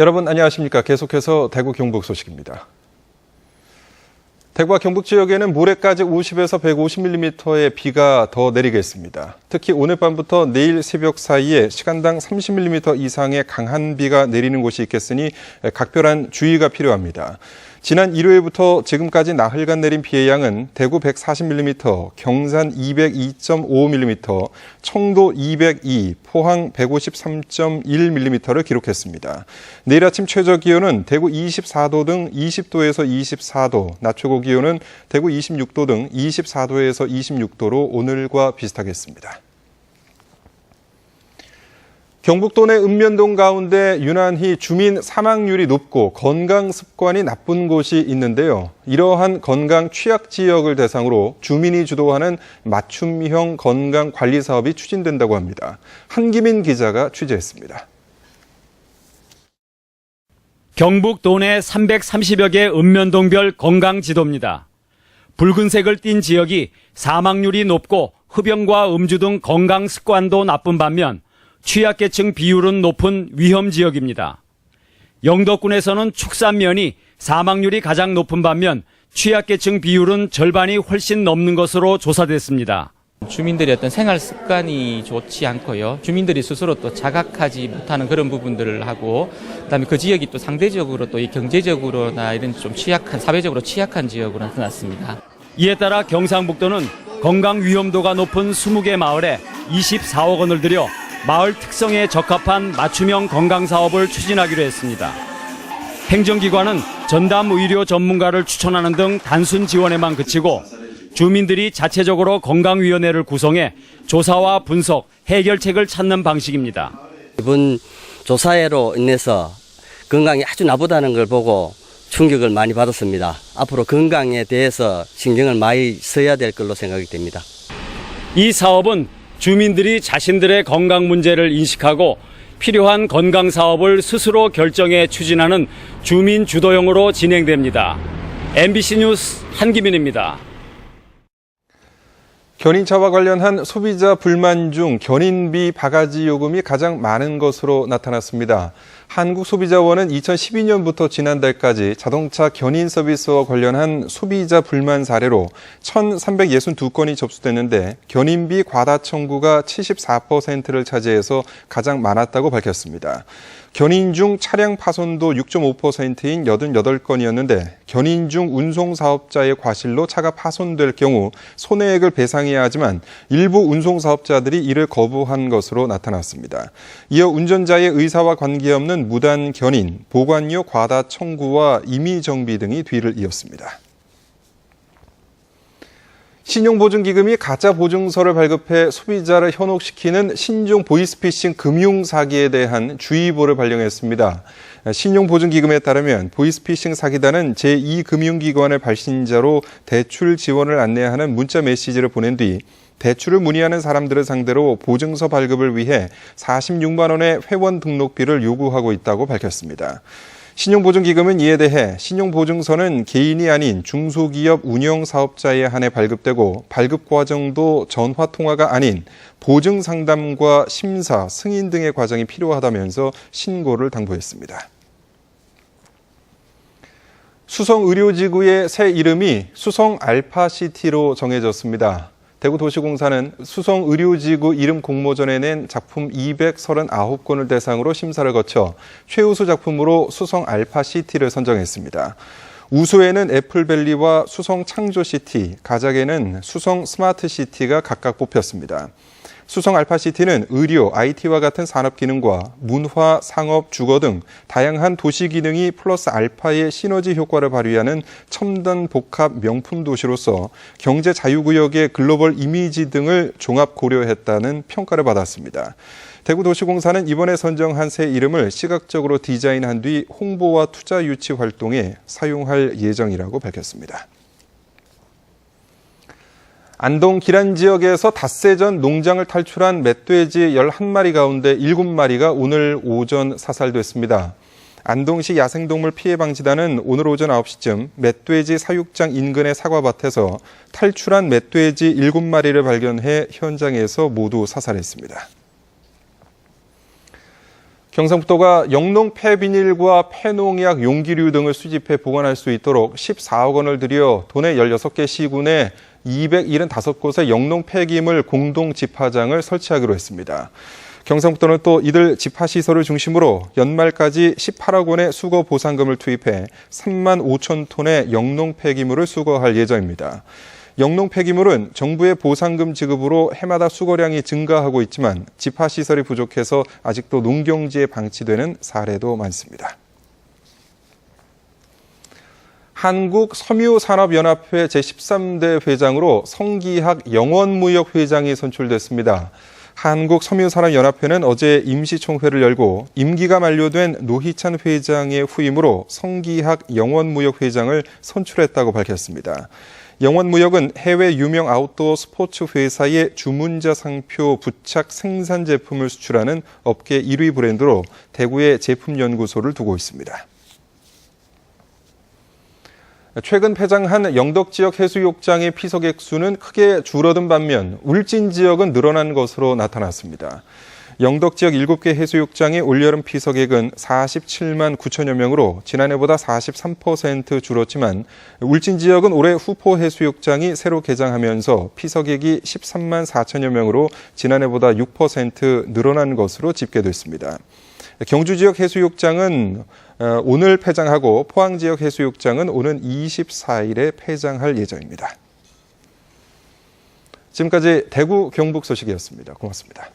여러분 안녕하십니까. 계속해서 대구 경북 소식입니다. 대구와 경북 지역에는 모레까지 50에서 150mm의 비가 더 내리겠습니다. 특히 오늘 밤부터 내일 새벽 사이에 시간당 30mm 이상의 강한 비가 내리는 곳이 있겠으니 각별한 주의가 필요합니다. 지난 일요일부터 지금까지 나흘간 내린 비의 양은 대구 140mm, 경산 202.5mm, 청도 202, 포항 153.1mm를 기록했습니다. 내일 아침 최저 기온은 대구 24도 등 20도에서 24도, 낮 최고 기온은 대구 26도 등 24도에서 26도로 오늘과 비슷하겠습니다. 경북도 내 읍면동 가운데 유난히 주민 사망률이 높고 건강 습관이 나쁜 곳이 있는데요. 이러한 건강 취약 지역을 대상으로 주민이 주도하는 맞춤형 건강 관리 사업이 추진된다고 합니다. 한기민 기자가 취재했습니다. 경북 도 내 330여 개 읍면동별 건강 지도입니다. 붉은색을 띤 지역이 사망률이 높고 흡연과 음주 등 건강 습관도 나쁜 반면 취약계층 비율은 높은 위험 지역입니다. 영덕군에서는 축산면이 사망률이 가장 높은 반면 취약계층 비율은 절반이 훨씬 넘는 것으로 조사됐습니다. 주민들의 어떤 생활 습관이 좋지 않고요. 주민들이 스스로 또 자각하지 못하는 그런 부분들을 하고, 그다음에 그 지역이 또 상대적으로 또이 경제적으로나 이런 좀 취약한 사회적으로 취약한 지역으로 나타났습니다. 이에 따라 경상북도는 건강 위험도가 높은 20개 마을에 24억 원을 들여 마을 특성에 적합한 맞춤형 건강 사업을 추진하기로 했습니다. 행정기관은 전담 의료 전문가를 추천하는 등 단순 지원에만 그치고 주민들이 자체적으로 건강위원회를 구성해 조사와 분석, 해결책을 찾는 방식입니다. 이번 조사회로 인해서 건강이 아주 나쁘다는 걸 보고 충격을 많이 받았습니다. 앞으로 건강에 대해서 신경을 많이 써야 될 걸로 생각이 됩니다. 이 사업은 주민들이 자신들의 건강 문제를 인식하고 필요한 건강 사업을 스스로 결정해 추진하는 주민 주도형으로 진행됩니다. MBC 뉴스 한기민입니다. 견인차와 관련한 소비자 불만 중 견인비 바가지 요금이 가장 많은 것으로 나타났습니다. 한국소비자원은 2012년부터 지난달까지 자동차 견인 서비스와 관련한 소비자 불만 사례로 1,362건이 접수됐는데 견인비 과다 청구가 74%를 차지해서 가장 많았다고 밝혔습니다. 견인 중 차량 파손도 6.5%인 88건이었는데 견인 중 운송 사업자의 과실로 차가 파손될 경우 손해액을 배상해야 하지만 일부 운송 사업자들이 이를 거부한 것으로 나타났습니다. 이어 운전자의 의사와 관계없는 무단 견인, 보관료 과다 청구와 임의 정비 등이 뒤를 이었습니다. 신용보증기금이 가짜 보증서를 발급해 소비자를 현혹시키는 신종 보이스피싱 금융 사기에 대한 주의보를 발령했습니다. 신용보증기금에 따르면 보이스피싱 사기단은 제2금융기관의 발신자로 대출 지원을 안내하는 문자 메시지를 보낸 뒤 대출을 문의하는 사람들을 상대로 보증서 발급을 위해 46만 원의 회원 등록비를 요구하고 있다고 밝혔습니다. 신용보증기금은 이에 대해 신용보증서는 개인이 아닌 중소기업 운영사업자에 한해 발급되고 발급 과정도 전화 통화가 아닌 보증 상담과 심사, 승인 등의 과정이 필요하다면서 신고를 당부했습니다. 수성 의료지구의 새 이름이 수성 알파시티로 정해졌습니다. 대구도시공사는 수성 의료지구 이름 공모전에 낸 작품 239건을 대상으로 심사를 거쳐 최우수 작품으로 수성 알파시티를 선정했습니다. 우수에는 애플밸리와 수성 창조시티, 가작에는 수성 스마트시티가 각각 뽑혔습니다. 수성 알파시티는 의료, IT와 같은 산업 기능과 문화, 상업, 주거 등 다양한 도시 기능이 플러스 알파의 시너지 효과를 발휘하는 첨단 복합 명품 도시로서 경제 자유구역의 글로벌 이미지 등을 종합 고려했다는 평가를 받았습니다. 대구도시공사는 이번에 선정한 새 이름을 시각적으로 디자인한 뒤 홍보와 투자 유치 활동에 사용할 예정이라고 밝혔습니다. 안동 기란 지역에서 닷새 전 농장을 탈출한 멧돼지 11마리 가운데 7마리가 오늘 오전 사살됐습니다. 안동시 야생동물 피해방지단은 오늘 오전 9시쯤 멧돼지 사육장 인근의 사과밭에서 탈출한 멧돼지 7마리를 발견해 현장에서 모두 사살했습니다. 경상북도가 영농 폐비닐과 폐농약 용기류 등을 수집해 보관할 수 있도록 14억 원을 들여 도내 16개 시군에 275곳의 영농 폐기물 공동 집화장을 설치하기로 했습니다. 경상북도는 또 이들 집화 시설을 중심으로 연말까지 18억 원의 수거 보상금을 투입해 3만 5천 톤의 영농 폐기물을 수거할 예정입니다. 영농 폐기물은 정부의 보상금 지급으로 해마다 수거량이 증가하고 있지만 집화 시설이 부족해서 아직도 농경지에 방치되는 사례도 많습니다. 한국 섬유산업연합회 제13대 회장으로 성기학 영원무역 회장이 선출됐습니다. 한국 섬유산업연합회는 어제 임시총회를 열고 임기가 만료된 노희찬 회장의 후임으로 성기학 영원무역 회장을 선출했다고 밝혔습니다. 영원무역은 해외 유명 아웃도어 스포츠 회사의 주문자 상표 부착 생산 제품을 수출하는 업계 1위 브랜드로 대구에 제품 연구소를 두고 있습니다. 최근 폐장한 영덕 지역 해수욕장의 피서객 수는 크게 줄어든 반면 울진 지역은 늘어난 것으로 나타났습니다. 영덕 지역 7개 해수욕장의 올여름 피서객은 47만 9천여 명으로 지난해보다 43% 줄었지만 울진 지역은 올해 후포 해수욕장이 새로 개장하면서 피서객이 13만 4천여 명으로 지난해보다 6% 늘어난 것으로 집계됐습니다. 경주 지역 해수욕장은 어, 오늘 폐장하고 포항 지역 해수욕장은 오는 24일에 폐장할 예정입니다. 지금까지 대구 경북 소식이었습니다. 고맙습니다.